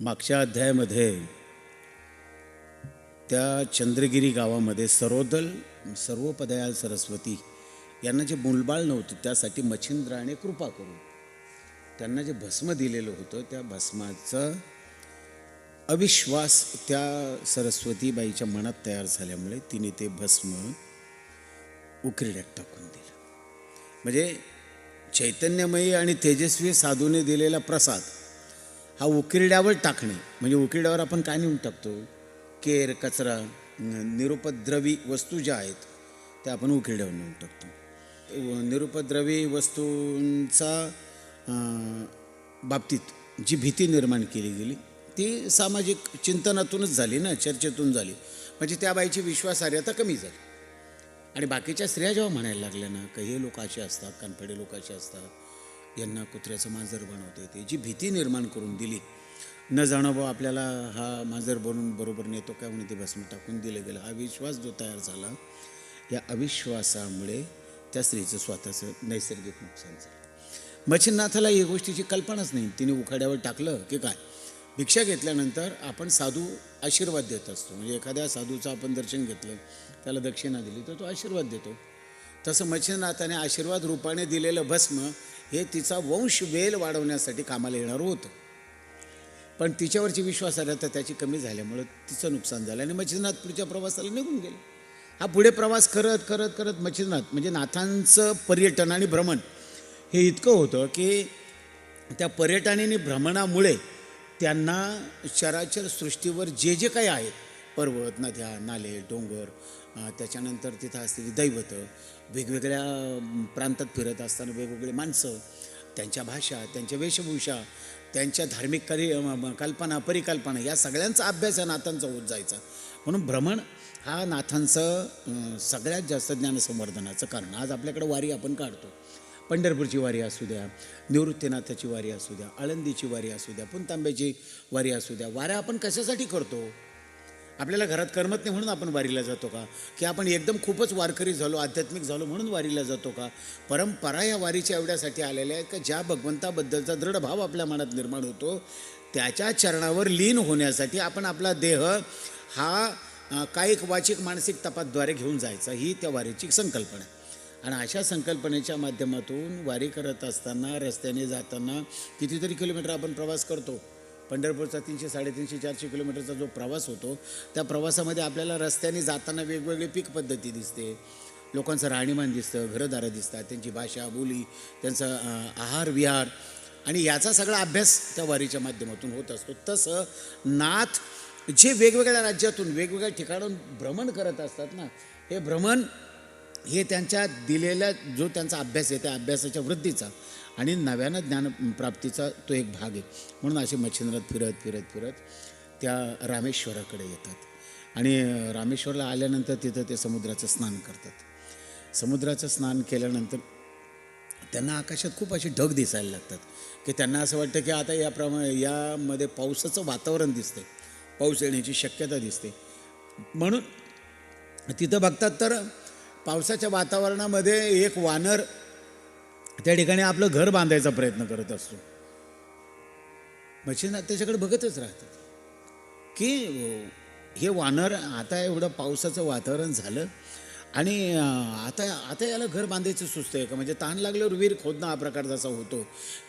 मागच्या अध्यायामध्ये त्या चंद्रगिरी गावामध्ये सरोदल सर्वपदयाल सरस्वती यांना जे मूलबाळ नव्हतं त्यासाठी मच्छिंद्राने कृपा करून त्यांना जे भस्म दिलेलं होतं त्या भस्माचा अविश्वास त्या सरस्वतीबाईच्या मनात तयार झाल्यामुळे तिने ते भस्म उकिरड्यात टाकून दिलं. म्हणजे चैतन्यमयी आणि तेजस्वी साधूने दिलेला प्रसाद हा उकिरड्यावर टाकणे. म्हणजे उकिरड्यावर आपण काय नेऊन टाकतो? केर कचरा निरुपद्रवी वस्तू ज्या आहेत त्या आपण उकिरड्यावर नेऊन टाकतो. निरुपद्रवी वस्तूंचा बाबतीत जी भीती निर्माण केली गेली ती सामाजिक चिंतनातूनच झाली ना चर्चेतून झाली. म्हणजे त्या बाईची विश्वासार्हता कमी झाली. आणि बाकीच्या स्त्रिया जेव्हा म्हणायला लागल्या ना का हे लोक असे असतात कानफडे लोक असे असतात यांना कुत्र्याचं मांजर बनवता येते. जी भीती निर्माण करून दिली न जाणं बा आपल्याला हा मांजर बनून बरोबर नेतो काय म्हणून ते भस्म टाकून दिलं गेलं. हा विश्वास जो तयार झाला या अविश्वासामुळे त्या स्त्रीचं स्वतःचं नैसर्गिक नुकसान झालं. मच्छिन्नाथाला या गोष्टीची कल्पनाच नाही. तिने उखाड्यावर टाकलं की काय? भिक्षा घेतल्यानंतर आपण साधू आशीर्वाद देत असतो. म्हणजे एखाद्या साधूचं आपण दर्शन घेतलं त्याला दक्षिणा दिली तर तो आशीर्वाद देतो. तसं मच्छिनाथाने आशीर्वाद रूपाने दिलेलं भस्म हे तिचा वंश वेल वाढवण्यासाठी कामाला येणारं होतं. पण तिच्यावरची विश्वासार्हता त्याची कमी झाल्यामुळं तिचं नुकसान झालं आणि मच्छिनाथ पुढच्या प्रवासाला निघून गेले. हा पुढे प्रवास करत करत करत मच्छिनाथ म्हणजे नाथांचं पर्यटन आणि भ्रमण हे इतकं होतं की त्या पर्यटन आणि भ्रमणामुळे त्यांना चराचर सृष्टीवर जे जे काही आहेत पर्वत नद्या नाले डोंगर त्याच्यानंतर तिथं असलेली दैवतं वेगवेगळ्या प्रांतात फिरत असताना वेगवेगळे माणसं त्यांच्या भाषा त्यांच्या वेशभूषा त्यांच्या धार्मिक करी कल्पना परिकल्पना या सगळ्यांचा अभ्यास या नाथांचा होत जायचा. म्हणून भ्रमण हा नाथांचं सगळ्यात जास्त ज्ञानसंवर्धनाचं कारण. आज आपल्याकडे वारी आपण काढतो. पंढरपूरची वारी असू द्या निवृत्तीनाथाची वारी असू द्या आळंदीची वारी असू द्या पुणतांब्याची वारी असू द्या. वाऱ्या आपण कशासाठी करतो? आपल्याला घरात करमत नाही म्हणून आपण वारीला जातो का? की आपण एकदम खूपच वारकरी झालो आध्यात्मिक झालो म्हणून वारीला जातो का? परंपरा या वारीच्या एवढ्यासाठी आलेल्या आहेत का? ज्या भगवंताबद्दलचा दृढ भाव आपल्या मनात निर्माण होतो त्याच्या चरणावर लीन होण्यासाठी आपण आपला देह हा कायिक वाचिक मानसिक तपाद्वारे घेऊन जायचा ही त्या वारीची संकल्पना आहे. आणि अशा संकल्पनेच्या माध्यमातून वारी करत असताना रस्त्याने जाताना कितीतरी किलोमीटर आपण प्रवास करतो. पंढरपूरचा तीनशे साडेतीनशे चारशे किलोमीटरचा जो प्रवास होतो त्या प्रवासामध्ये आपल्याला रस्त्याने जाताना वेगवेगळी पीक पद्धती दिसते. लोकांचं राहणीमान दिसतं घरंदारं दिसतात त्यांची भाषा बोली त्यांचा आहार विहार. आणि याचा सगळा अभ्यास त्या वारीच्या माध्यमातून होत असतो. तसं नाथ जे वेगवेगळ्या राज्यातून वेगवेगळ्या ठिकाणून भ्रमण करत असतात ना हे भ्रमण हे त्यांच्या दिलेल्या जो त्यांचा अभ्यास आहे त्या अभ्यासाच्या वृद्धीचा. आणि नव्यानं ज्ञानप्राप्तीचा तो एक भाग आहे. म्हणून असे मच्छिंद्रात फिरत फिरत फिरत त्या रामेश्वराकडे येतात. आणि रामेश्वरला आल्यानंतर तिथं ते समुद्राचं स्नान करतात. समुद्राचं स्नान केल्यानंतर त्यांना आकाशात खूप असे ढग दिसायला लागतात. की त्यांना असं वाटतं की आता याप्रमाणे यामध्ये पावसाचं वातावरण दिसते पाऊस येण्याची शक्यता दिसते. म्हणून तिथं बघतात तर पावसाच्या वातावरणामध्ये एक वानर त्या ठिकाणी आपलं घर बांधायचा प्रयत्न करत असतो. मच्छिंद्र त्याच्याकडे बघतच राहतात. की हे वानर आता एवढं पावसाचं वातावरण झालं आणि आता आता याला घर बांधायचं सुचतं आहे का? म्हणजे ताण लागल्यावर विहीर खोदणं हा प्रकार जसा होतो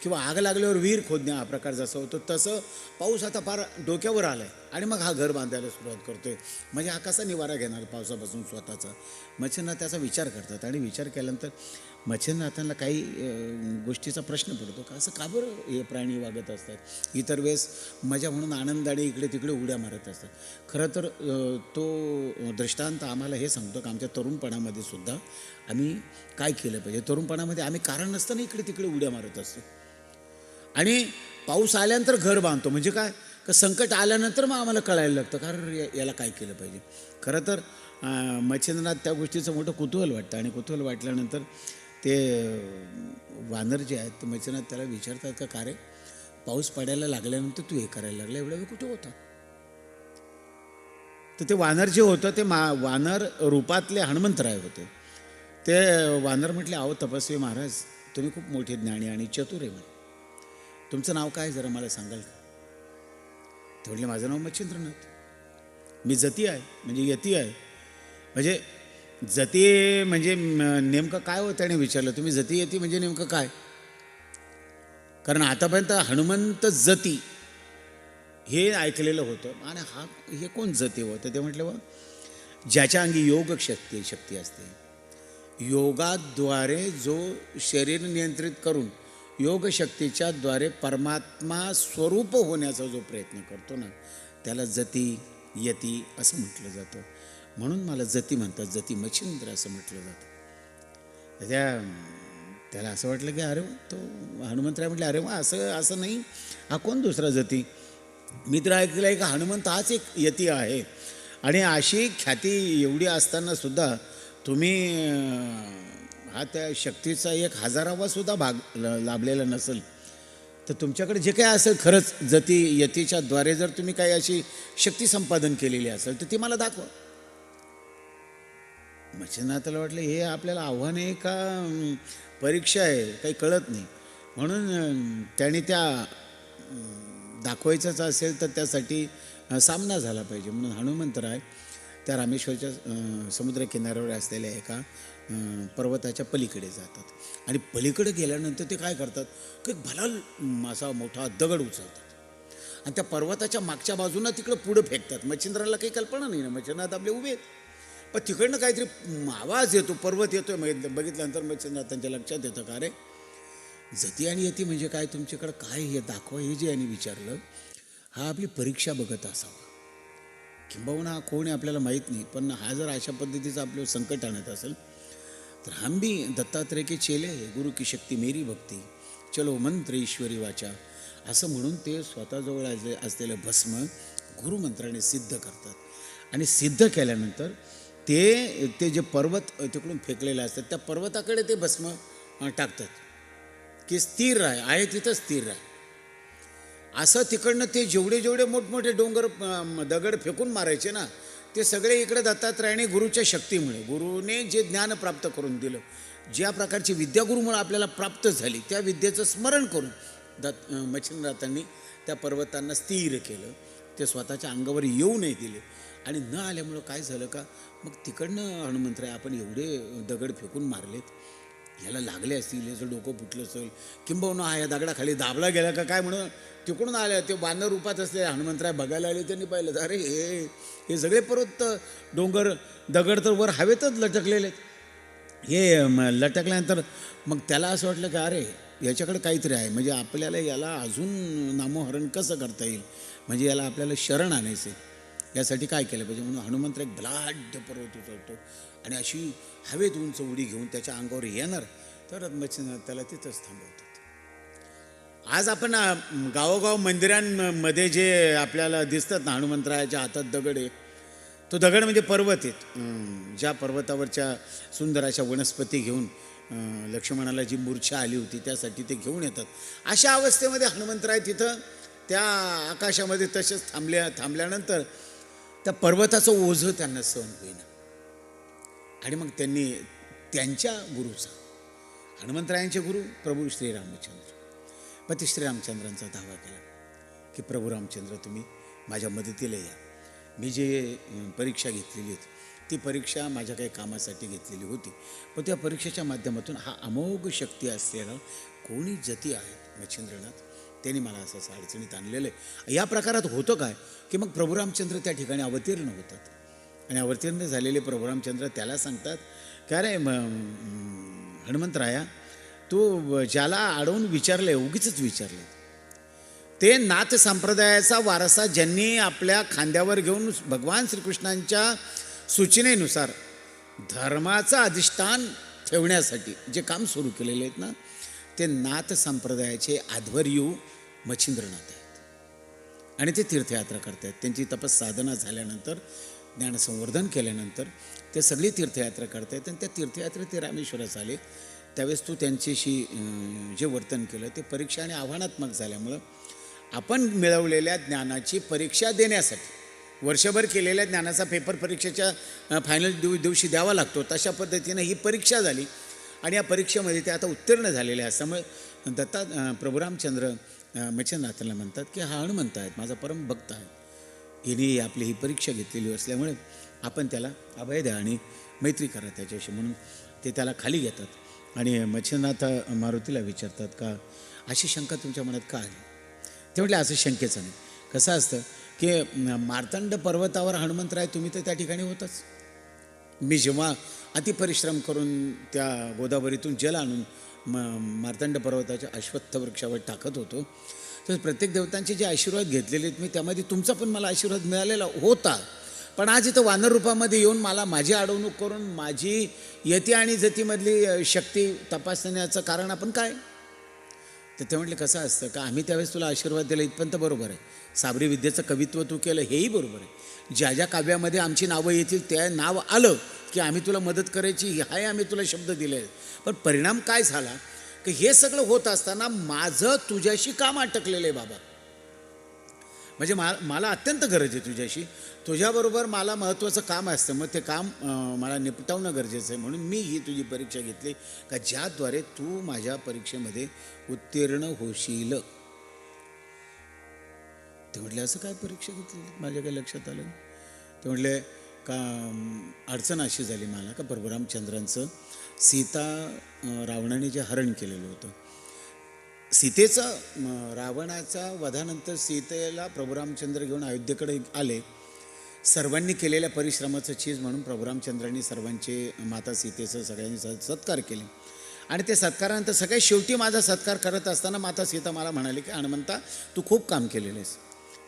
किंवा आग लागल्यावर विहीर खोदणं हा प्रकार जसा होतो तसं पाऊस आता फार डोक्यावर आला आहे आणि मग हा घर बांधायला सुरुवात करतो आहे म्हणजे हा कसा निवारा घेणार पावसापासून स्वतःचा? मच्छिंद्रनाथ त्याचा विचार करतात आणि विचार केल्यानंतर मच्छिंद्रनाथांना काही गोष्टीचा प्रश्न पडतो का? असं का बरं हे प्राणी वागत असतात? इतर वेळेस मजा म्हणून आनंदाने इकडे तिकडे उड्या मारत असतात. खरं तर तो दृष्टांत आम्हाला हे सांगतो की आमच्या तरुणपणामध्ये सुद्धा आम्ही काय केलं पाहिजे? तरुणपणामध्ये आम्ही कारण नसताना इकडे तिकडे उड्या मारत असतो. आणि पाऊस आल्यानंतर घर बांधतो. म्हणजे काय? का संकट आल्यानंतर मग आम्हाला कळायला लागतं कारण याला काय केलं पाहिजे? खरं तर मच्छिंद्रनाथ त्या गोष्टीचं मोठं कुतूहल वाटतं. आणि कुतूहल वाटल्यानंतर ते वानर जे आहेत ते मच्छिंद्रनाथ त्याला विचारतात का का रे पाऊस पडायला लागल्यानंतर तू हे करायला लागला एवढा वेळ कुठे होता? तर ते वानर जे होतं ते मा वानर रूपातले हनुमंतराय होते. ते वानर म्हटले आहो तपस्वी महाराज तुम्ही खूप मोठे ज्ञानी आणि चतुर आहे म्हणे. तुमचं नाव काय जरा मला सांगाल का? ते म्हटले माझं नाव मच्छिंद्रनाथ. मी जती आहे म्हणजे यती आहे. म्हणजे जती म्हणजे नेमकं काय होतं त्याने विचारलं. तुम्ही जती यती म्हणजे नेमकं काय? कारण आतापर्यंत हनुमंत जती हे ऐकलेलं होतं. आणि हा हे कोण जती होतं? ते म्हटलं बा ज्याच्या अंगी योग शक्ती शक्ती असते. योगाद्वारे जो शरीर नियंत्रित करून योगशक्तीच्या द्वारे परमात्मा स्वरूप होण्याचा जो प्रयत्न करतो ना त्याला जती यती असं म्हटलं जातं. म्हणून मला जती म्हणतात जती मच्छिंद्र असं म्हटलं जातं. तर त्या त्याला असं वाटलं की अरे तो हनुमंतराय म्हटलं अरे वा असं असं नाही. हा कोण दुसरा जती? मित्र ऐकलं आहे का हनुमंत हाच एक यती आहे. आणि अशी ख्याती एवढी असताना सुद्धा तुम्ही हा त्या शक्तीचा एक हजारावा सुद्धा भाग ल- लाभलेला नसेल. तर तुमच्याकडे जे काही असेल खरंच जती यतीच्याद्वारे जर तुम्ही काही अशी शक्ती संपादन केलेली असेल तर ती मला दाखवा. मच्छिंद्रनाथाला वाटलं हे आपल्याला आव्हान आहे का परीक्षा आहे काही कळत नाही. म्हणून त्याने त्या दाखवायचंच असेल तर त्यासाठी सामना झाला पाहिजे. म्हणून हनुमंतराय त्या रामेश्वरच्या समुद्रकिनाऱ्यावर असलेल्या एका पर्वताच्या पलीकडे जातात. आणि पलीकडे गेल्यानंतर ते काय करतात? की भला असा मोठा दगड उचलतात. आणि त्या पर्वताच्या मागच्या बाजूनं तिकडं पुढं फेकतात. मच्छिंद्राला काही कल्पना नाही ना. मच्छिंद्रात आपले उभे आहेत. पण तिकडनं काहीतरी आवाज येतो पर्वत येतोय. मग बघितल्यानंतर मच्छिंद्रात त्यांच्या लक्षात येतं का रे? जती आणि यती म्हणजे काय? तुमच्याकडं काय हे दाखवा हे जे यांनी विचारलं हा आपली परीक्षा बघत असावा. किंबहुना हा कोण आहे आपल्याला माहीत नाही पण हा जर अशा पद्धतीचं आपलं संकट आणत असेल तर हम भी दत्तात्रय के चेले गुरु की शक्ती मेरी भक्ती चलो मंत्र ईश्वरी वाचा. असं म्हणून ते स्वतःजवळ असलेलं भस्म गुरुमंत्राने सिद्ध करतात. आणि सिद्ध केल्यानंतर ते ते जे पर्वत तिकडून फेकलेले असतात त्या पर्वताकडे ते भस्म टाकतात. की स्थिर राह आहे तिथं स्थिर राह. असं तिकडनं ते जेवढे जेवढे मोठमोठे डोंगर दगड फेकून मारायचे ना ते सगळे इकडे दत्तात्रयाने गुरुच्या शक्तीमुळे गुरुने जे ज्ञान प्राप्त करून दिलं ज्या प्रकारची विद्यागुरुमुळे आपल्याला प्राप्त झाली त्या विद्येचं स्मरण करून दत्त मच्छिंद्रनाथांनी त्या पर्वतांना स्थिर केलं. ते स्वतःच्या अंगावर येऊ नाही दिले. आणि न आल्यामुळं काय झालं का मग तिकडनं हनुमंतराय आपण एवढे दगड फेकून मारलेत. याला लागले असतील याचं डोकं फुटलं असेल किंबहुना हा या दगडाखाली दाबला गेला का काय म्हणून तिकडून आल्या ते बांधर रूपात असले हनुमंतराय बघायला आले त्यांनी पाहिलं अरे हे हे सगळे पर्वत डोंगर दगड तर वर हवेतच लटकलेले आहेत. हे लटकल्यानंतर मग त्याला असं वाटलं की अरे याच्याकडे काहीतरी आहे म्हणजे आपल्याला याला अजून नामोहरण कसं करता येईल? म्हणजे याला आपल्याला शरण आणायचं आहे यासाठी काय केलं पाहिजे? म्हणून हनुमंत एक भलाढ्य पर्वत उचलतो आणि अशी हवेत उंच उडी घेऊन त्याच्या अंगावर येणार तर मच्छिंद्र त्याला तिथंच थांबवतात. आज आपण गावोगाव मंदिरांमध्ये जे आपल्याला दिसतात ना हनुमंतरायाच्या हातात दगड आहे तो दगड म्हणजे पर्वत आहेत. ज्या पर्वतावरच्या सुंदर अशा वनस्पती घेऊन लक्ष्मणाला जी मूर्छा आली होती त्यासाठी ते घेऊन येतात. अशा अवस्थेमध्ये हनुमंतराय तिथं त्या आकाशामध्ये तसेच थांबल्या थांबल्यानंतर त्या पर्वताचं ओझं त्यांना सहन होईना. आणि मग त्यांनी त्यांच्या गुरुचा हनुमंतरायांचे गुरु प्रभू श्रीरामचंद्र. मग ते श्रीरामचंद्रांचा दावा केला की प्रभू रामचंद्र तुम्ही माझ्या मदतीला या. मी जे परीक्षा घेतलेली होती ती परीक्षा माझ्या काही कामासाठी घेतलेली होती. पण त्या परीक्षेच्या माध्यमातून हा अमोघ शक्ती असलेला कोणी जती आहेत मच्छिंद्रनाथ त्यांनी मला असं असं अडचणीत आणलेलं आहे. या प्रकारात होतं काय? की मग प्रभू रामचंद्र त्या ठिकाणी अवतीर्ण होतात. आणि अवतीर्ण झालेले प्रभू रामचंद्र त्याला सांगतात काय रे म- हनुमंतराया तू ज्याला अडवून विचारले उगीच विचारले ते नाथ संप्रदायाचा वारसा ज्यांनी आपल्या खांद्यावर घेऊन भगवान श्रीकृष्णांच्या सूचनेनुसार धर्माचं अधिष्ठान ठेवण्यासाठी जे काम सुरू केलेले आहेत ना ते नाथ संप्रदायाचे आध्वर्यू मच्छिंद्रनाथ आहेत. आणि ते तीर्थयात्रा करतात त्यांची तपस साधना झाल्यानंतर ज्ञानसंवर्धन केल्यानंतर ते सगळी तीर्थयात्रा करतायत आणि त्या तीर्थयात्रेत ते रामेश्वरास आले. त्यावेळेस तू त्यांच्याशी जे वर्तन केलं ते परीक्षा आणि आव्हानात्मक झाल्यामुळं आपण मिळवलेल्या ज्ञानाची परीक्षा देण्यासाठी वर्षभर केलेल्या ज्ञानाचा पेपर परीक्षेच्या फायनल दिव दिवशी द्यावा लागतो. तशा पद्धतीनं ही परीक्षा झाली. आणि या परीक्षेमध्ये ते आता उत्तीर्ण झालेले असल्यामुळे दत्ता प्रभुरामचंद्र अं, म्हणतात की हा हनुमंत आहेत माझा परम भक्त आहे. हिने आपली ही परीक्षा घेतलेली असल्यामुळे आपण त्याला अभय द्या आणि मैत्री करा त्याच्याशी म्हणून ते त्याला खाली घेतात. आणि मच्छनाथ मारुतीला विचारतात का अशी शंका तुमच्या मनात का आली? ते म्हटलं असं शंकेचं नाही. कसं असतं की मार्तंड पर्वतावर हनुमंतराय तुम्ही तर त्या ठिकाणी होतच. मी जेव्हा अतिपरिश्रम करून त्या गोदावरीतून जल आणून म मार्तंड पर्वताच्या अश्वत्थ वृक्षावर टाकत होतो. तर प्रत्येक देवतांचे जे आशीर्वाद घेतलेले आहेत मी त्यामध्ये तुमचा पण मला आशीर्वाद मिळालेला होता. पण आज इथं वानर रूपामध्ये येऊन मला माझी अडवणूक करून माझी यती आणि जतीमधली शक्ती तपासण्याचं कारण आपण काय? तर ते म्हटले कसं असतं का? आम्ही त्यावेळेस तुला आशीर्वाद दिला इथपर्यंत बरोबर आहे. साबरी विद्येचं कवित्व तू केलं हेही बरोबर आहे. ज्या ज्या काव्यामध्ये आमची नावं येतील त्या नाव आलं की आम्ही तुला मदत करायची हाय आम्ही तुला शब्द दिले. पण परिणाम काय झाला? की हे सगळं होत असताना माझं तुझ्याशी काम अटकलेलं आहे बाबा. म्हणजे मा मला अत्यंत गरज आहे तुझ्याशी. तुझ्याबरोबर मला महत्त्वाचं काम असतं. मग ते काम मला निपटवणं गरजेचं आहे. म्हणून मी ही तुझी परीक्षा घेतली का ज्याद्वारे तू माझ्या परीक्षेमध्ये उत्तीर्ण होशील. ते म्हटले असं काय परीक्षा घेतली? माझ्या काही लक्षात आलं नाही. ते म्हटले का अडचण अशी झाली मला का प्रभू रामचंद्रांचं सीता रावणाने जे हरण केलेलं होतं. सीतेचं रावणाचा रावणाच्या वधानंतर सीतेला प्रभुरामचंद्र घेऊन अयोध्येकडे आले. सर्वांनी केलेल्या परिश्रमाचं चीज म्हणून प्रभुरामचंद्रांनी सर्वांचे माता सीतेचं सगळ्यांनी स- सत्कार केले. आणि ते सत्कारानंतर सगळ्यात शेवटी माझा सत्कार करत असताना माता सीता मला म्हणाली की हनुमंता तू खूप काम केलेलं आहेस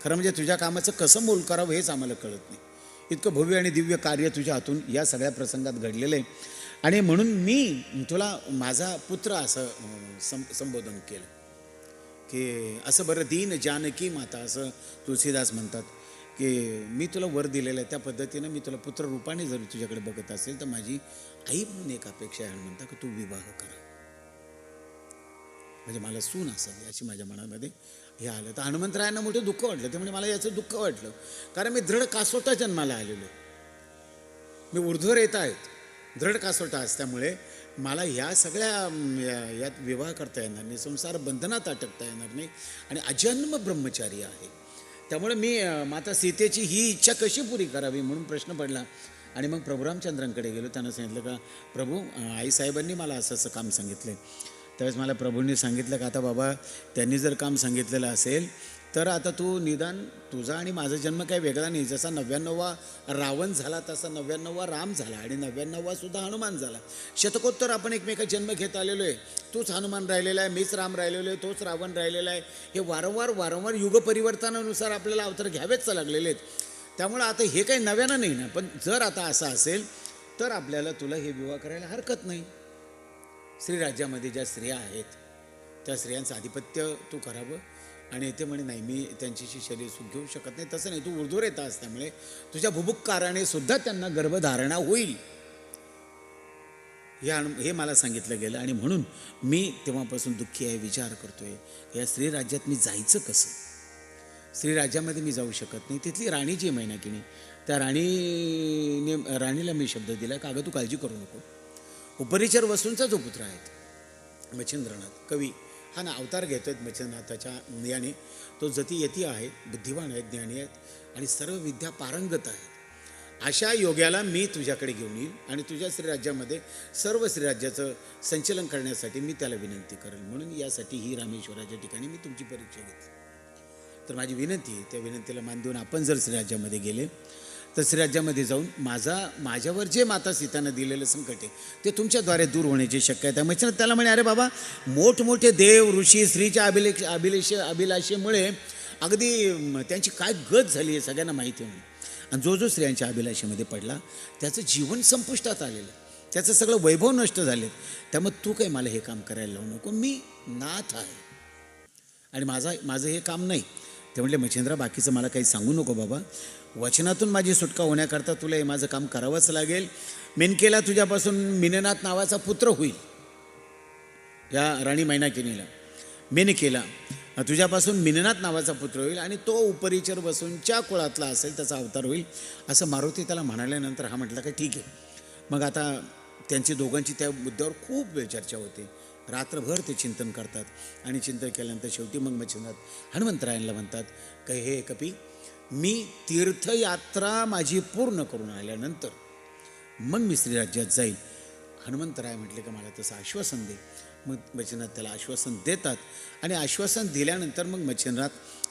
खरं म्हणजे तुझ्या कामाचं कसं मोल करावं हेच आम्हाला कळत नाही. इतकं भव्य आणि दिव्य कार्य तुझ्या हातून या सगळ्या प्रसंगात घडलेलं आहे. आणि म्हणून मी तुला माझा पुत्र असं सं संबोधन केलं. की असं बरं दीन जानकी माता असं तुळशीदास म्हणतात की मी तुला वर दिलेलं आहे. त्या पद्धतीनं मी तुला पुत्र रूपाने जर तुझ्याकडे बघत असेल तर माझी आई म्हणून एक अपेक्षा आहे. म्हणता की तू विवाह करा. म्हणजे मला सून असावी अशी माझ्या मनामध्ये हे आलं. तर हनुमंतरायांना मोठं दुःख वाटलं. ते म्हणजे मला याचं दुःख वाटलं. कारण मी दृढ कासोटा जन्माला आलेलो. मी ऊर्ध्वर येत आहेत दृढ कासोटा असल्यामुळे मला ह्या सगळ्या यात विवाह करता येणार नाही. संसार बंधनात अटकता येणार नाही. आणि अजन्म ब्रह्मचारी आहे. त्यामुळे मी माता सीतेची ही इच्छा कशी पुरी करावी म्हणून प्रश्न पडला. आणि मग प्रभू रामचंद्रांकडे गेलो. त्यांना सांगितलं का प्रभू आईसाहेबांनी मला असं असं काम सांगितलं त्यावेळेस मला प्रभूंनी सांगितलं का आता बाबा त्यांनी जर काम सांगितलेलं असेल तर आता तू निदान तुझा आणि माझा जन्म काही वेगळा नाही. जसा नव्याण्णववा रावण झाला तसा नव्याण्णववा राम झाला आणि नव्याण्णववासुद्धा हनुमान झाला. शतकोत्तर आपण एकमेका जन्म घेत आलेलो आहे. तूच हनुमान राहिलेला आहे मीच राम राहिलेलो आहे तोच रावण राहिलेला आहे. हे वारंवार वारंवार युग परिवर्तनानुसार आपल्याला अवतार घ्यावेच लागलेले आहेत. त्यामुळं आता हे काही नव्यानं नाही ना पण जर आता असं असेल तर आपल्याला तुला हे विवाह करायला हरकत नाही. श्रीराज्यामध्ये ज्या स्त्रिया आहेत त्या स्त्रियांचं आधिपत्य तू करावं. आणि ते म्हणे नाही मी त्यांच्याशी शरीर सुख घेऊ शकत नाही. तसं नाही तू उर्दूर येता असल्यामुळे तुझ्या भुबुक्काराने सुद्धा त्यांना गर्भधारणा होईल. हे हे मला सांगितलं गेलं आणि म्हणून मी तेव्हापासून दुःखी आहे विचार करतोय या स्त्रीराज्यात मी जायचं कसं? स्त्रीराज्यामध्ये मी जाऊ शकत नाही. तिथली राणीची मैनाकिनी त्या राणीने राणीला मी शब्द दिला का अगं तू काळजी करू नको. उपरिचर वसूंचा जो पुत्र आहे मच्छिंद्रनाथ कवी हा ना अवतार घेतो आहेत मच्छिंद्रनाथाच्या याने तो जती यती आहे बुद्धिवान आहेत ज्ञानी आहेत आणि सर्व विद्या पारंगत आहेत. अशा योग्याला मी तुझ्याकडे घेऊन येईल आणि तुझ्या श्रीराज्यामध्ये सर्व श्रीराज्याचं संचलन करण्यासाठी मी त्याला विनंती करेल. म्हणून यासाठी ही रामेश्वराच्या ठिकाणी मी तुमची परीक्षा घेतली. तर माझी विनंती आहे त्या विनंतीला मान देऊन आपण जर श्रीराज्यामध्ये गेले तर जाऊन माझा माझ्यावर जे माता सीतानं दिलेलं संकट आहे ते तुमच्याद्वारे दूर होण्याची शक्यता आहे. म्हणजे त्याला म्हणे अरे बाबा मोठमोठे देव ऋषी स्त्रीच्या अभिलेख अभिलेष अभिलाषेमुळे अगदी त्यांची काय गत झाली आहे सगळ्यांना माहिती आहे आणि जो जो स्त्रियांच्या अभिलाषेमध्ये पडला त्याचं जीवन संपुष्टात आलेलं त्याचं सगळं वैभव नष्ट झाले त्यामुळे तू काही मला हे काम करायला लावू नको. मी नाथ आहे. आणि माझा माझं हे काम नाही. ते म्हटले मच्छिंद्रा बाकीचं मला काही सांगू नको बाबा. वचनातून माझी सुटका होण्याकरता तुला हे माझं काम करावंच लागेल. मेनकेला तुझ्यापासून मिननाथ नावाचा पुत्र होईल. या राणी मैनाकिनीला. मेनकेला तुझ्यापासून मिननाथ नावाचा पुत्र होईल आणि तो उपरिचर बसूनच्या कुळातला असेल त्याचा अवतार होईल. असं मारुती त्याला म्हणाल्यानंतर हा म्हटलं का ठीक आहे. मग आता त्यांची दोघांची त्या मुद्द्यावर खूप वेळ चर्चा होते. रात्रभर ते चिंतन करतात आणि चिंतन केल्यानंतर शेवटी मग मच्छिंद्रनाथ हनुमंतरायांना म्हणतात का हे कपी मी तीर्थयात्रा माझी पूर्ण करून आल्यानंतर मग मी श्रीराज्यात जाईल. हनुमंतराय म्हटले का मला तसं आश्वासन दे. मग मच्छिंद्रनाथ त्याला आश्वासन देतात आणि आश्वासन दिल्यानंतर मग मच्छिंद्रनाथ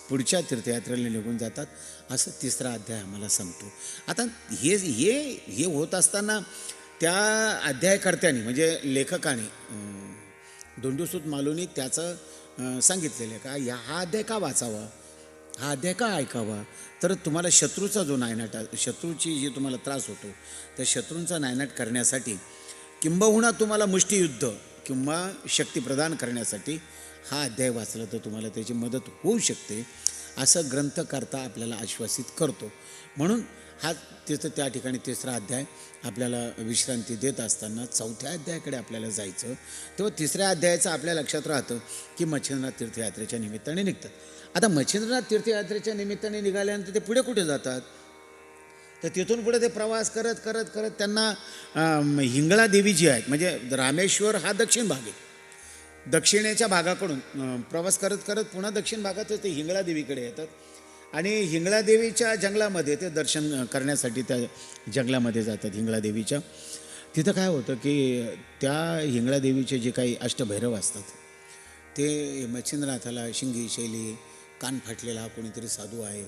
पुढच्या तीर्थयात्रेला निघून जातात. असं तिसरा अध्याय आम्हाला सांगतो. आता हे हे हे होत असताना त्या अध्यायकर्त्याने म्हणजे लेखकाने धोंडूसूत मालूनी त्याचं सांगितलेलं आहे का या हा अध्याय का वाचावा? हा अध्याय का ऐकावा? तर तुम्हाला शत्रूचा जो नायनाट शत्रूची जी तुम्हाला त्रास होतो त्या शत्रूंचा नायनाट करण्यासाठी किंबहुना तुम्हाला मुष्टियुद्ध किंवा शक्ती प्रदान करण्यासाठी हा अध्याय वाचला तर तुम्हाला त्याची मदत होऊ शकते असं ग्रंथकर्ता आपल्याला आश्वासित करतो. म्हणून हा तिथं त्या ठिकाणी तिसरा अध्याय आपल्याला विश्रांती देत असताना चौथ्या अध्यायाकडे आपल्याला जायचं. तेव्हा तिसऱ्या अध्यायाचं आपल्या लक्षात राहतं की मच्छिंद्रनाथ तीर्थयात्रेच्या निमित्ताने निघतात. आता मच्छिंद्रनाथ तीर्थयात्रेच्या निमित्ताने निघाल्यानंतर ते पुढे कुठे जातात? तर तिथून पुढे ते प्रवास करत करत करत त्यांना हिंगळा देवी जी आहेत म्हणजे रामेश्वर हा दक्षिण भाग आहे. दक्षिणेच्या भागाकडून प्रवास करत करत पुन्हा दक्षिण भागातच ते हिंगळा देवीकडे येतात. आणि हिंगळादेवीच्या जंगलामध्ये ते दर्शन करण्यासाठी त्या जंगलामध्ये जातात हिंगळादेवीच्या. तिथं काय होतं की त्या हिंगळादेवीचे जे काही अष्टभैरव असतात ते मच्छिंद्रनाथाला शिंगी शैली कान फाटलेला हा कोणीतरी साधू आहे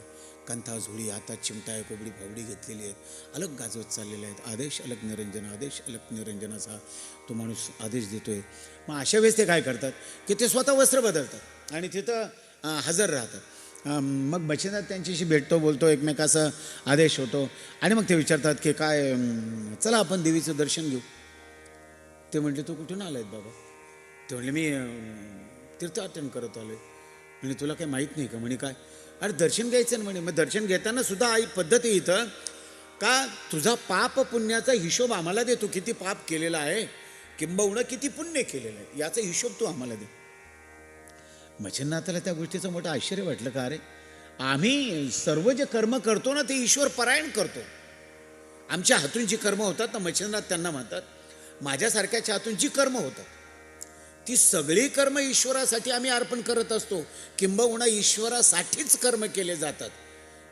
कंथा झुळी हातात चिमटा आहे कोबडी फावडी घेतलेली आहेत अलग गाजवत चाललेले आहेत आदेश अलग निरंजन आदेश अलग निरंजनाचा तो माणूस आदेश देतोय. मग अशा वेळेस ते काय करतात की ते स्वतः वस्त्र बदलतात आणि तिथं हजर राहतात. मग मच्छिंद्रनाथ त्यांच्याशी भेटतो बोलतो एकमेकाचा आदेश होतो. आणि मग ते विचारतात की काय चला आपण देवीचं दर्शन घेऊ. ते म्हटले तू कुठून आला आहेत बाबा? ते म्हणले मी तीर्थाटन करत आहे म्हणजे तुला काही माहीत नाही का? म्हणे काय? अरे दर्शन घ्यायचं ना म्हणे मग दर्शन घेताना सुद्धा आई पद्धत आहे इथं का तुझा पाप पुण्याचा हिशोब आम्हाला दे. तू किती पाप केलेला आहे किंबहुना किती पुण्य केलेलं आहे याचा हिशोब तू आम्हाला दे. मच्छिन्नाथाला त्या गोष्टीचं मोठं आश्चर्य वाटलं का अरे आम्ही सर्व जे कर्म करतो ना ते ईश्वर परायण करतो. आमच्या हातून जी कर्म होतात ना मच्छिंद्रनाथ त्यांना म्हणतात माझ्यासारख्याच्या हातून जी कर्म होतात ती सगळी कर्म ईश्वरासाठी आम्ही अर्पण करत असतो. किंबहुना ईश्वरासाठीच कर्म केले जातात.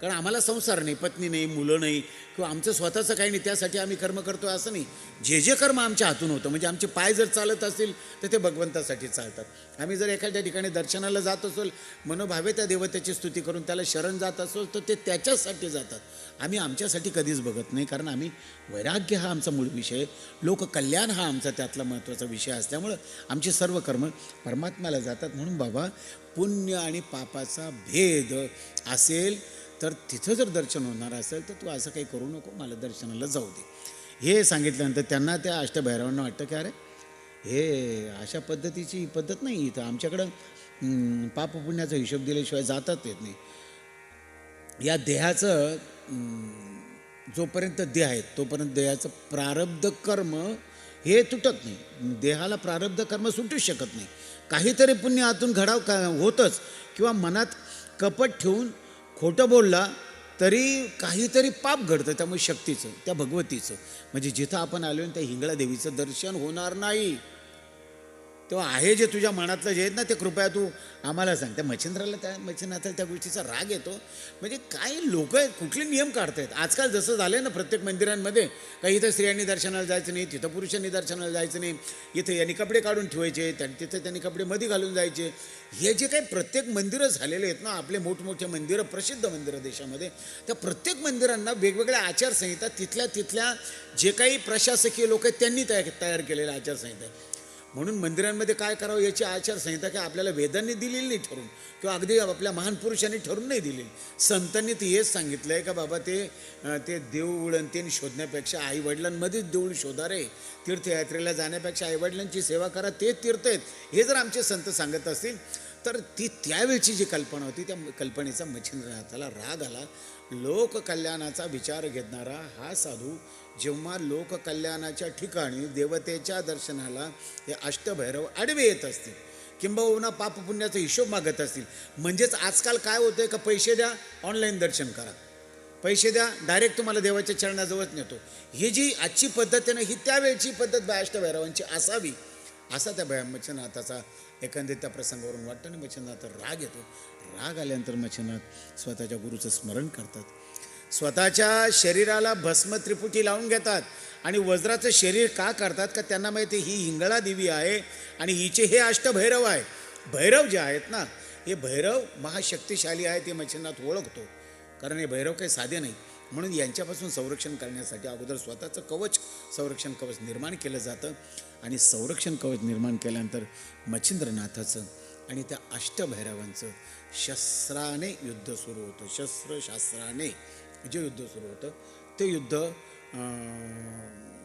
कारण आम्हाला संसार नाही पत्नी नाही मुलं नाही किंवा आमचं स्वतःचं काही नाही त्यासाठी आम्ही कर्म करतो असं नाही. जे जे कर्म आमच्या हातून होतं म्हणजे आमचे पाय जर चालत असतील तर ते भगवंतासाठी चालतात. आम्ही जर एखाद्या ठिकाणी दर्शनाला जात असेल मनोभावे त्या देवतेची स्तुती करून त्याला शरण जात असेल तर ते त्याच्यासाठी जातात. आम्ही आमच्यासाठी कधीच बघत नाही कारण आम्ही वैराग्य हा आमचा मूळ विषय लोककल्याण हा आमचा त्यातला महत्त्वाचा विषय असल्यामुळं आमचे सर्व कर्म परमात्म्याला जातात. म्हणून बाबा पुण्य आणि पापाचा भेद असेल तर तिथं जर दर्शन होणार असेल तर तू असं काही करू नको मला दर्शनाला जाऊ दे. हे सांगितल्यानंतर त्यांना त्या अष्टभैरवांना वाटतं की अरे हे अशा पद्धतीची पद्धत नाही इथं. आमच्याकडं पापपुण्याचा हिशोब दिल्याशिवाय जातात येत नाही. या देहाचं जोपर्यंत देह आहेत तोपर्यंत देहाचं प्रारब्ध कर्म हे तुटत नाही. देहाला प्रारब्ध कर्म सुटूच शकत नाही. काहीतरी पुण्य आतून घडाव का होतंच. किंवा मनात कपट ठेवून खोटं बोलला तरी काहीतरी पाप घडतं त्यामुळे शक्तीचं त्या भगवतीचं. म्हणजे जिथं आपण आलो त्या हिंगळा देवीचं दर्शन होणार नाही. तेव्हा आहे जे तुझ्या मनातलं जे आहेत ना ते कृपया तू आम्हाला सांग. त्या मच्छिंद्राला त्या मच्छिंद्राचा त्या गोष्टीचा राग येतो. म्हणजे काय लोक कुठले नियम काढतायत. आजकाल जसं झालं ना प्रत्येक मंदिरांमध्ये काही इथं स्त्रियांनी दर्शनाला जायचं नाही तिथं पुरुषांनी दर्शनाला जायचं नाही. इथं यांनी कपडे काढून ठेवायचे त्या तिथं त्यांनी कपडे मध्ये घालून जायचे. हे जे काही प्रत्येक मंदिरं झालेले आहेत ना आपले मोठमोठे मंदिरं प्रसिद्ध मंदिरं देशामध्ये त्या प्रत्येक मंदिरांना वेगवेगळ्या आचारसंहिता तिथल्या तिथल्या जे काही प्रशासकीय लोक आहेत त्यांनी तयार तयार केलेल्या आचारसंहिता आहे म्हणून मंदिरांमध्ये काय करावं याची आचारसंहिता काय आपल्याला वेदांनी दिलेली नाही ठरून किंवा अगदी आपल्या महान पुरुषांनी ठरून नाही दिलेली. संतांनी ती हेच सांगितलं आहे का बाबा ते ते देऊळ ते शोधण्यापेक्षा आईवडिलांमध्येच देऊळ शोधा रे तीर्थयात्रेला जाण्यापेक्षा आईवडिलांची सेवा करा ते तीर्थ आहेत. हे जर आमचे संत सांगत असतील तर ती त्यावेळची जी कल्पना होती त्या कल्पनेचा मच्छिंद्रनाथाला राग आला. लोककल्याणाचा विचार घेणारा हा साधू जेव्हा लोककल्याणाच्या ठिकाणी देवतेच्या दर्शनाला हे अष्टभैरव आडवे येत असतील किंबहुना पापपुण्याचा हिशोब मागत असतील म्हणजेच आजकाल काय होतंय का पैसे द्या ऑनलाईन दर्शन करा. पैसे द्या डायरेक्ट तुम्हाला देवाच्या चरणाजवळच नेतो. ही जी आजची पद्धत आहे ना ही त्यावेळची पद्धत बा अष्टभैरवांची असावी असा त्या भया मच्छनाथाचा एकंदरीत त्या प्रसंगावरून वाटतं. आणि मच्छनाथ राग येतो. राग आल्यानंतर मच्छनाथ स्वतःच्या गुरुचं स्मरण करतात. स्वतःच्या शरीराला भस्म त्रिपुटी लावून घेतात. आणि वज्राचं शरीर का करतात का त्यांना माहिती आहे, ही हिंगळा देवी आहे आणि हिचे हे अष्टभैरव आहे. भैरव जे आहेत ना हे भैरव महाशक्तिशाली आहे ते मच्छिंद्रनाथ ओळखतो. कारण हे भैरव काही साधे नाही. म्हणून यांच्यापासून संरक्षण करण्यासाठी अगोदर स्वतःचं कवच संरक्षण कवच निर्माण केलं जातं. आणि संरक्षण कवच निर्माण केल्यानंतर मच्छिंद्रनाथाचं आणि त्या अष्टभैरवांचं शस्त्राने युद्ध सुरू होतं. शस्त्रशास्त्राने. जे युद्ध सुरू होतं. ते युद्ध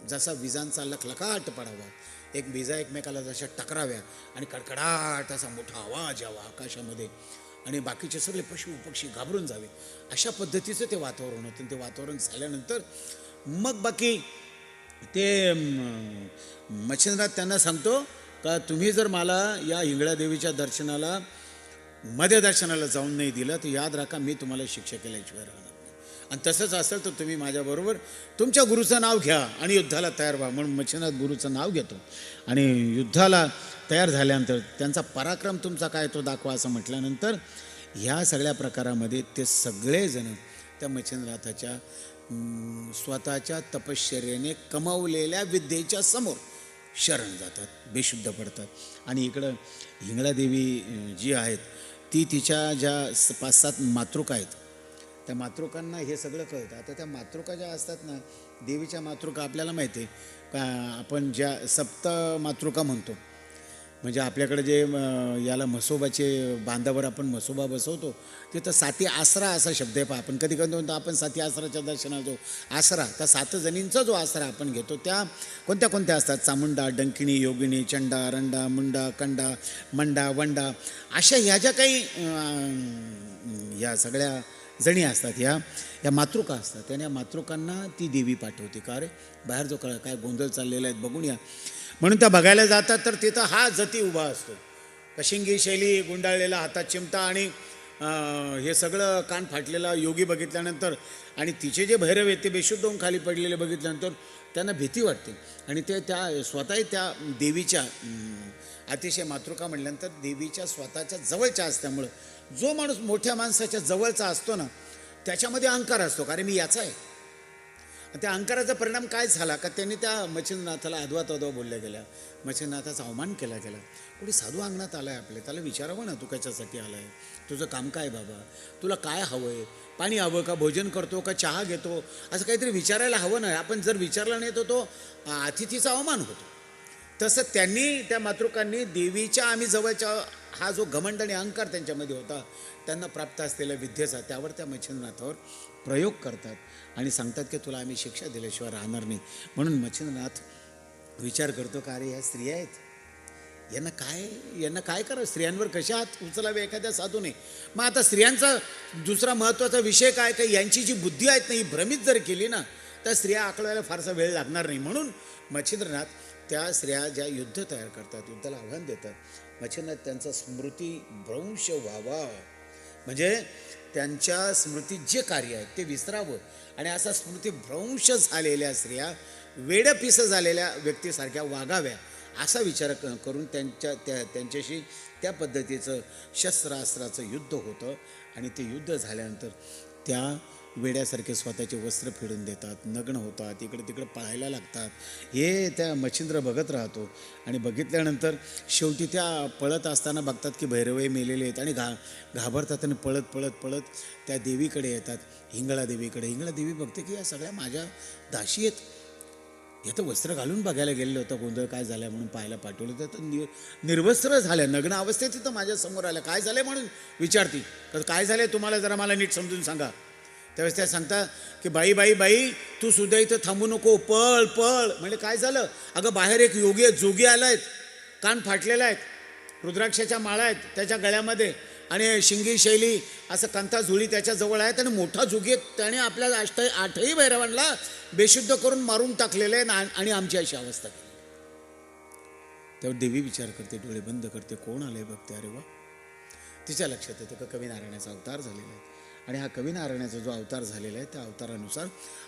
जसा विजांचा लखलखाट पडावा एक विजा एकमेकाला जशा टकराव्या आणि कडकडाट असा मोठा आवाज यावा आकाशामध्ये आणि बाकीचे सगळे पशु पक्षी घाबरून जावे. अशा पद्धतीचं ते वातावरण होतं. ते वातावरण झाल्यानंतर मग बाकी ते मच्छिंद्रात त्यांना सांगतो का तुम्ही जर मला या हिंगळादेवीच्या दर्शनाला मध्ये दर्शनाला जाऊन नाही दिलं तर याद राखा मी तुम्हाला शिक्षा केल्याशिवाय राहणार आणि तसंच असेल तर तुम्ही माझ्याबरोबर तुमच्या गुरुचं नाव घ्या आणि युद्धाला तयार व्हा. म्हणून मच्छिनाथ गुरुचं नाव घेतो. आणि युद्धाला तयार झाल्यानंतर त्यांचा पराक्रम तुमचा काय तो दाखवा असं म्हटल्यानंतर ह्या सगळ्या प्रकारामध्ये ते सगळेजण त्या मच्छिंद्रनाथाच्या स्वतःच्या तपश्चर्याने कमावलेल्या विद्येच्या समोर शरण जातात बेशुद्ध पडतात. आणि इकडं हिंगळादेवी जी आहेत ती तिच्या ज्या स- पाच सात मातृका आहेत त्या मातृकांना हे सगळं कळतं. आता त्या मातृका ज्या असतात ना देवीच्या मातृका आपल्याला माहिती आहे. का आपण ज्या सप्त मातृका म्हणतो म्हणजे आपल्याकडे जे याला म्हसोबाचे बांधावर आपण म्हसोबा बसवतो तिथं साती आसरा असा शब्द आहे. पहा आपण कधी कधी म्हणतो आपण साती आसराच्या दर्शनाला जो आसरा त्या सात जणींचा जो आसरा आपण घेतो त्या कोणत्या कोणत्या असतात? चामुंडा डंकिणी योगिनी चंडा रंडा मुंडा कंडा मंडा वंडा अशा ह्या ज्या काही या सगळ्या जणी असतात ह्या या मातृका असतात. त्या मातृकांना ती देवी पाठवते. का रे? बाहेर जो कळ काय गोंधळ चाललेला आहेत बघून या. म्हणून त्या बघायला जातात तर तिथं हा जती उभा असतो. कशिंगी शैली गुंडाळलेला हातात चिमटा आणि हे सगळं कान फाटलेला योगी बघितल्यानंतर आणि तिचे जे भैरव आहेत ते बेशुद्ध होऊन खाली पडलेले बघितल्यानंतर त्यांना भीती वाटते. आणि ते त्या स्वतःही त्या देवीच्या अतिशय मातृका म्हटल्यानंतर देवीच्या स्वतःच्या जवळच्या असल्यामुळं जो माणूस मोठ्या माणसाच्या जवळचा असतो ना त्याच्यामध्ये अहंकार असतो कारण मी याचा आहे. त्या अहंकाराचा परिणाम काय झाला का त्यांनी त्या मच्छिंद्रनाथाला अधवा तधवा बोलल्या गेल्या. मच्छिंद्रनाथाचा अवमान केला गेला. कुठे साधू अंगणात आला आहे आपल्या त्याला विचारावं ना तू कशासाठी आला आहे तुझं काम काय बाबा? तुला काय हवं आहे पाणी हवं का? भोजन करतो का? चहा घेतो? असं काहीतरी विचारायला हवं ना. आपण जर विचारला नाही तर तो अतिथीचा अवमान होतो. तसं त्यांनी त्या मातृकांनी देवीच्या आम्ही जवळच्या हा जो घमंड आणि अहंकार त्यांच्यामध्ये होता त्यांना प्राप्त असलेल्या विद्येचा त्यावर त्या मच्छिंद्रनाथावर प्रयोग करतात आणि सांगतात की तुला आम्ही शिक्षा दिल्याशिवाय राहणार नाही. म्हणून मच्छिंद्रनाथ विचार करतो का अरे ह्या स्त्रिया आहेत. यांना काय यांना काय करा स्त्रियांवर कशा हात उचलावे एखाद्या साधूने? मग आता स्त्रियांचा दुसरा महत्त्वाचा विषय काय? का यांची जी बुद्धी आहेत ना ही भ्रमित जर केली ना तर स्त्रिया आकळायला फारसा वेळ लागणार नाही. म्हणून मच्छिंद्रनाथ त्या स्त्रिया ज्या युद्ध तयार करतात युद्धाला आव्हान देतात मच्छिंद्रनाथ त्यांचा स्मृती भ्रंश व्हावा. म्हणजे त्यांच्या स्मृतीत जे कार्य आहे ते विसरावं. आणि असा स्मृती भ्रंश झालेल्या स्त्रिया वेडपिस झालेल्या व्यक्तीसारख्या वागाव्या असा विचार क- करून त्यांच्या त्या त्यांच्याशी त्या पद्धतीचं शस्त्रास्त्राचं युद्ध होतं. आणि ते युद्ध झाल्यानंतर त्या वेड्यासारखे स्वतःचे वस्त्र फेडून देतात नग्न होतात इकडे तिकडे पळायला लागतात. हे त्या मच्छिंद्र बघत राहतो आणि बघितल्यानंतर शेवटी त्या पळत असताना बघतात की भैरवही मेलेले आहेत आणि घा घाबरतात आणि पळत पळत पळत त्या देवीकडे येतात. हिंगळा देवीकडे. हिंगळा देवी बघते की या सगळ्या माझ्या दाशी आहेत. हे तर वस्त्र घालून बघायला गेलेलं होतं. गोंधळ काय झालं म्हणून पाहायला पाठवलं. तर नि निर्वस्त्र झाल्या नग्न अवस्थेत तिथं माझ्यासमोर आलं. काय झालं म्हणून विचारती. तर काय झालं तुम्हाला जरा मला नीट समजून सांगा. त्यावेळेस त्या सांगता की बाई बाई बाई तू सुद्धा इथं थांबू नको पळ पळ. म्हणजे काय झालं? अगं बाहेर एक योगी आहे जोगी आलायत कान फाटलेला आहेत रुद्राक्षाच्या माळा आहेत त्याच्या गळ्यामध्ये आणि शिंगी शैली असं कंथा झुळी त्याच्याजवळ आहेत आणि मोठा जोगी आहे त्याने आपल्या आष्ट आठही भैरवांना बेशुद्ध करून मारून टाकलेलं आहे ना- आणि आमची अशी अवस्था केली. तेव्हा देवी विचार करते डोळे बंद करते कोण आलंय बघते अरे वा? तिच्या लक्षात येतं का कवी नारायणाचा अवतार झालेला आहे. आणि हा कविनारायणाचा जो अवतार झालेला आहे त्या अवतारानुसार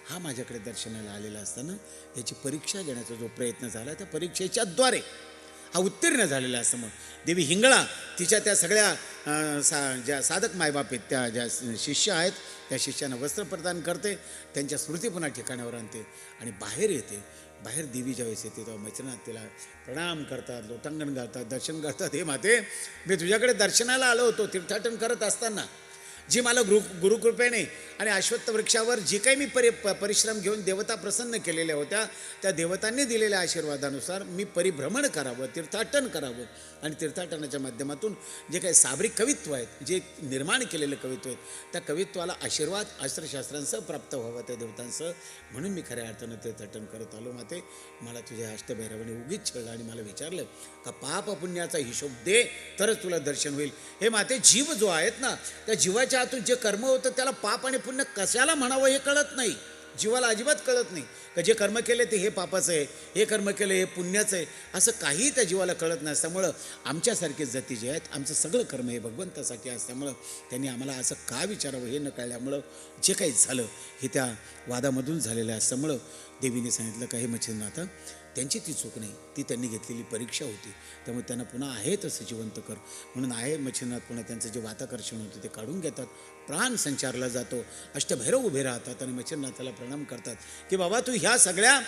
हा माझ्याकडे दर्शनाला आलेला असताना याची परीक्षा घेण्याचा जो प्रयत्न झाला त्या परीक्षेच्या द्वारे हा उत्तीर्ण झालेला असतं मग. देवी हिंगळा तिच्या त्या सगळ्या सा ज्या साधक मायबाप आहेत त्या ज्या शिष्य आहेत त्या शिष्यांना वस्त्र प्रदान करते त्यांच्या स्मृती पुन्हा ठिकाणावर आणते आणि बाहेर येते. बाहेर देवी ज्यावेळेस येते तेव्हा मैत्रनाथ तिला प्रणाम करतात लोटांगण घालतात दर्शन करतात. हे माते मी तुझ्याकडे दर्शनाला आलो होतो तीर्थाटन करत असताना जी मला गुरु गुरुकृपेने आणि अश्वत्थ वृक्षावर जे काही मी परि प- परिश्रम घेऊन देवता प्रसन्न केलेल्या होत्या त्या देवतांनी दिलेल्या आशीर्वादानुसार मी परिभ्रमण करावं तीर्थाटन करावं. आणि तीर्थाटनाच्या माध्यमातून जे काही साबरी कवित्व आहेत जे निर्माण केलेले कवित्व आहेत त्या कवित्वाला आशीर्वाद अस्त्रशास्त्रांसह प्राप्त व्हावा त्या देवतांसह. म्हणून मी खऱ्या अर्थानं तीर्थाटन करत आलो माते. मला तुझ्या अष्टभैरवाने उगीच छळलं आणि मला विचारलं का पाप पुण्याचा हिशोब दे तरच तुला दर्शन होईल. हे माते जीव जो आहेत ना त्या जीवाच्या हातून जे कर्म होतं त्याला पाप आणि पुण्य कशाला म्हणावं हे कळत नाही. जीवाला अजिबात कळत नाही. का जे कर्म केले ते हे पापाचं आहे हे कर्म केलं हे पुण्याचं आहे असं काही त्या जीवाला कळत नसल्यामुळं आमच्यासारखे जाती जे आहेत आमचं सगळं कर्म हे भगवंतासाठी असल्यामुळं त्यांनी आम्हाला असं का विचारावं हे न कळल्यामुळं जे काही झालं हे त्या वादामधून झालेलं असल्यामुळं देवीने सांगितलं का हे मच्छिंद्रनाथ त्यांची ती चूक नाही. ती त्यांनी घेतलेली परीक्षा होती. त्यामुळे त्यांना पुन्हा आहे तसं जिवंत कर. म्हणून आहे मच्छिंद्रनाथ पुन्हा त्यांचं जे वाताकर्षण होतं ते काढून घेतात. प्राण संचारला जातो. अष्टभैरव उभे राहतात आणि मच्छिंद्रनाथाला प्रणाम करतात. की बाबा तू ह्या सगळ्या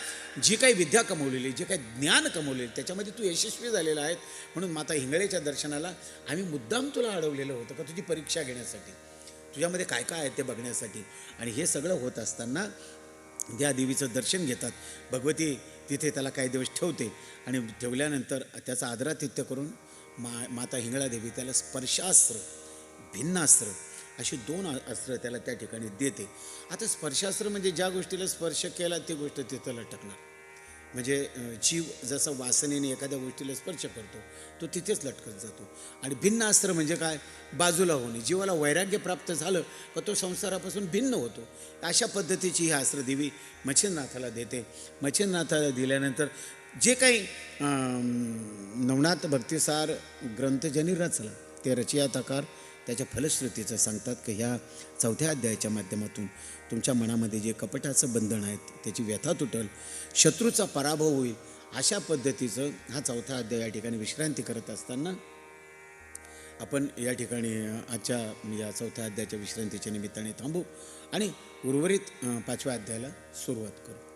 जी काही विद्या कमवलेली जे काही ज्ञान कमवलेली त्याच्यामध्ये तू यशस्वी झालेला आहे म्हणून माता हिंगळेच्या दर्शनाला आम्ही मुद्दाम तुला अडवलेलं होतं का तुझी परीक्षा घेण्यासाठी? तुझ्यामध्ये काय काय आहे ते बघण्यासाठी? आणि हे सगळं होत असताना त्या देवीचं दर्शन घेतात. भगवती तिथे त्याला काही दिवस ठेवते आणि ठेवल्यानंतर त्याचा आदरातिथ्य करून मा माता हिंगळादेवी त्याला स्पर्शास्त्र भिन्नास्त्र अशी दोन अस्त्र त्याला त्या ठिकाणी देते. आता स्पर्शास्त्र म्हणजे ज्या गोष्टीला स्पर्श केला ती गोष्ट तिथं लटकणार. म्हणजे जीव जसा वासनेने एखाद्या गोष्टीला स्पर्श करतो तो तिथेच लटकत जातो. आणि भिन्न अस्त्र म्हणजे काय? बाजूला होणे. जीवाला वैराग्य प्राप्त झालं का तो संसारापासून भिन्न होतो. अशा पद्धतीची ही अस्त्र देवी मच्छिंद्रनाथाला देते. मच्छिंद्रनाथाला दिल्यानंतर जे काही नवनाथ भक्तिसार ग्रंथ ज्यांनी रचला ते रचयातकार त्याच्या फलश्रुतीचं सांगतात की ह्या चौथ्या अध्यायाच्या माध्यमातून तुमच्या मनामध्ये जे कपटाचं बंधन आहेत त्याची व्यथा तुटल शत्रूचा पराभव होईल अशा पद्धतीचं हा चौथा अध्याय या ठिकाणी विश्रांती करत असताना आपण या ठिकाणी आजच्या म्हणजे या चौथ्या अध्यायाच्या विश्रांतीच्या निमित्ताने थांबू आणि उर्वरित पाचव्या अध्यायाला सुरुवात करू.